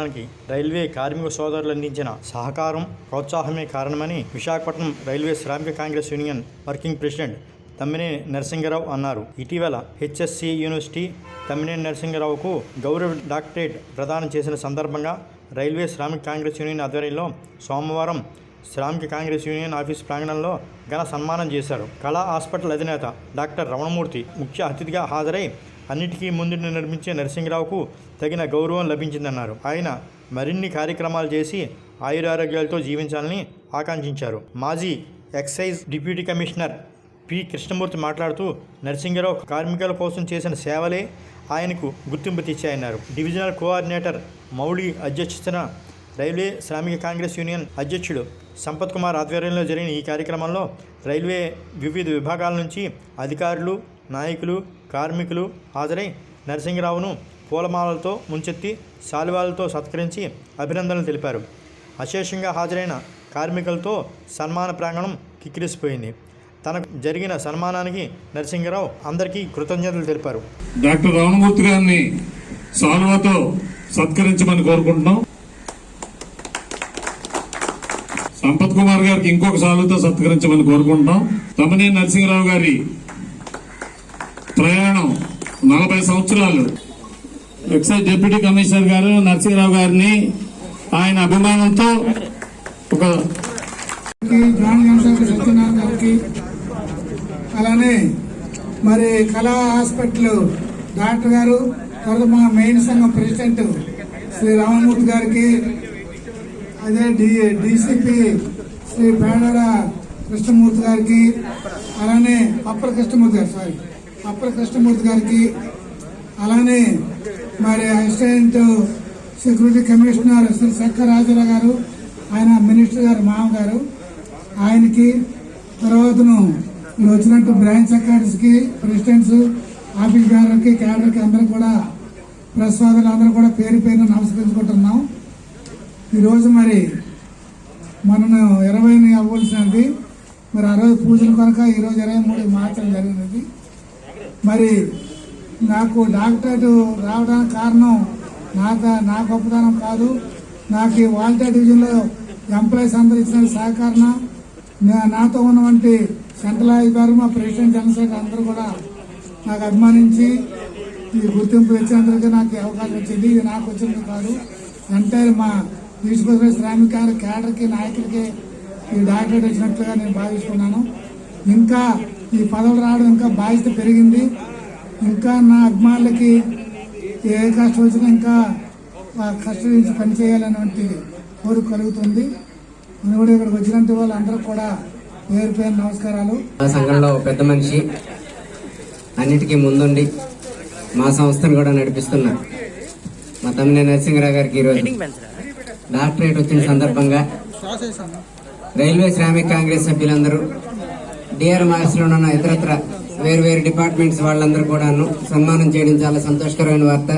సాధించుకోవడానికి railway కార్మిక సోదరులు అందించిన సహకారం ప్రోత్సాహమే కారణమని విశాఖపట్నం రైల్వే శ్రామిక Congress union working president Tammineni Narasinga Rao. ఇటీవల హెచ్ఎస్సి యూనివర్సిటీ తమ్మినే నరసింగరావుకు గౌరవ డాక్టరేట్ ప్రదానం చేసిన సందర్భంగా రైల్వే శ్రామిక కాంగ్రెస్ యూనియన్ ఆధ్వర్యంలో సోమవారం శ్రామిక కాంగ్రెస్ యూనియన్ ఆఫీస్ ప్రాంగణంలో ఘన సన్మానం చేశారు. కళా హాస్పిటల్ అధినేత డాక్టర్ రమణమూర్తి ముఖ్య అతిథిగా హాజరై అన్నిటికీ ముందు నిర్మించే నరసింహరావుకు తగిన గౌరవం లభించిందన్నారు. ఆయన మరిన్ని కార్యక్రమాలు చేసి ఆయురారోగ్యాలతో జీవించాలని ఆకాంక్షించారు. మాజీ excise deputy commissioner P. Krishnamurthy మాట్లాడుతూ నరసింహరావు కార్మికుల కోసం చేసిన సేవలే ఆయనకు గుర్తింపు తెచ్చాయన్నారు. డివిజనల్ కోఆర్డినేటర్ మౌళి అధ్యక్షతన రైల్వే శ్రామిక కాంగ్రెస్ యూనియన్ అధ్యక్షుడు సంపత్ కుమార్ ఆధ్వర్యంలో జరిగిన ఈ కార్యక్రమంలో రైల్వే వివిధ విభాగాల నుంచి అధికారులు నాయకులు కార్మికులు హాజరై నరసింహరావును పూలమాలలతో ముంచెత్తి శాలువాలతో సత్కరించి అభినందనలు తెలిపారు. అశేషంగా హాజరైన కార్మికులతో సన్మాన ప్రాంగణం కిక్కిరిసిపోయింది. తనకు జరిగిన సన్మానానికి నరసింహరావు అందరికీ కృతజ్ఞతలు తెలిపారు. డాక్టర్ రామమూర్తి గారిని సాల్వాతో సత్కరించమని కోరుకుంటున్నాం. సంపత్ కుమార్ గారికి ఇంకొక సాల్వతో సత్కరించమని కోరుకుంటున్నాం. తమనే నరసింహరావు గారి ప్రయాణం నలభై సంవత్సరాలు. ఎక్సైజ్ డిప్యూటీ కమిషనర్ గారు నరసింహరావు గారిని ఆయన అభిమానంతో ఒక జాన్ సత్యనారాయణ గారికి అలానే మరి కళా హాస్పిటల్ డాక్టర్ గారు తర్వాత మా మెయిన్ సంఘం ప్రెసిడెంట్ శ్రీ రామమూర్తి గారికి అదే డి డిసిపి శ్రీ పేడర కృష్ణమూర్తి గారికి అలానే అప్పల కృష్ణమూర్తి గారు సారీ అప్పల కృష్ణమూర్తి గారికి అలానే మరి assistant security commissioner Shri Shankar Rajarao గారు ఆయన మినిస్టర్ గారు మామగారు ఆయనకి తర్వాతను వచ్చినట్టు బ్రాంచ్ సెక్రటరీస్కి ప్రెసిడెంట్స్ ఆఫీస్ గారికి క్యాడర్కి అందరూ కూడా ప్రెస్ అందరూ కూడా పేరు పేరున నమస్కరించుకుంటున్నాం. ఈరోజు మరి మనం ఇరవై అవ్వాల్సినది మరి ఆ రోజు పూజల కొరక ఈరోజు ఇరవై మూడు మార్చడం జరిగినది. మరి నాకు డాక్టరేట్ రావడానికి కారణం నాకు నా గొప్పతనం కాదు. నాకు ఈ వాల్టా డివిజన్లో ఎంప్లాయీస్ అందరూ ఇచ్చిన సహకరణ. నా- నాతో ఉన్నటువంటి సెంట్రల్ అధికారులు మా ప్రెసిడెంట్ జనసేన అందరూ కూడా నాకు అభిమానించి ఈ గుర్తింపు ఇచ్చేందుకు నాకు అవకాశం వచ్చింది. ఇది నాకు వచ్చింది కాదు. ఎంటైర్ మా తీసుకొచ్చిన శ్రామిక క్యాడర్కి నాయకులకి ఈ డాక్టరేట్ వచ్చినట్లుగా నేను భావిస్తున్నాను. ఇంకా ఈ పదవులు రావడం ఇంకా బాధ్యత పెరిగింది. ఇంకా నా అభిమానులకి ఏ కష్టం వచ్చినా ఇంకా ఆ కష్టం నుంచి పనిచేయాలనేటువంటి కోరిక కలుగుతుంది. మనం కూడా ఇక్కడికి వచ్చినట్టు వాళ్ళందరూ కూడా పేరు పేరు నమస్కారాలు. మా సంఘంలో పెద్ద మనిషి అన్నిటికీ ముందుండి మా సంస్థను కూడా నడిపిస్తున్నారు. మా తమ్మిన నరసింహరావు గారికి ఈరోజు డాక్టరేట్ వచ్చిన సందర్భంగా రైల్వే శ్రామిక కాంగ్రెస్ సభ్యులందరూ డిఆర్లో ఉన్న ఇతరత్ర వేరు వేరు డిపార్ట్మెంట్స్ వాళ్ళందరూ కూడాను సన్మానం చేయడం చాలా సంతోషకరమైన వార్త.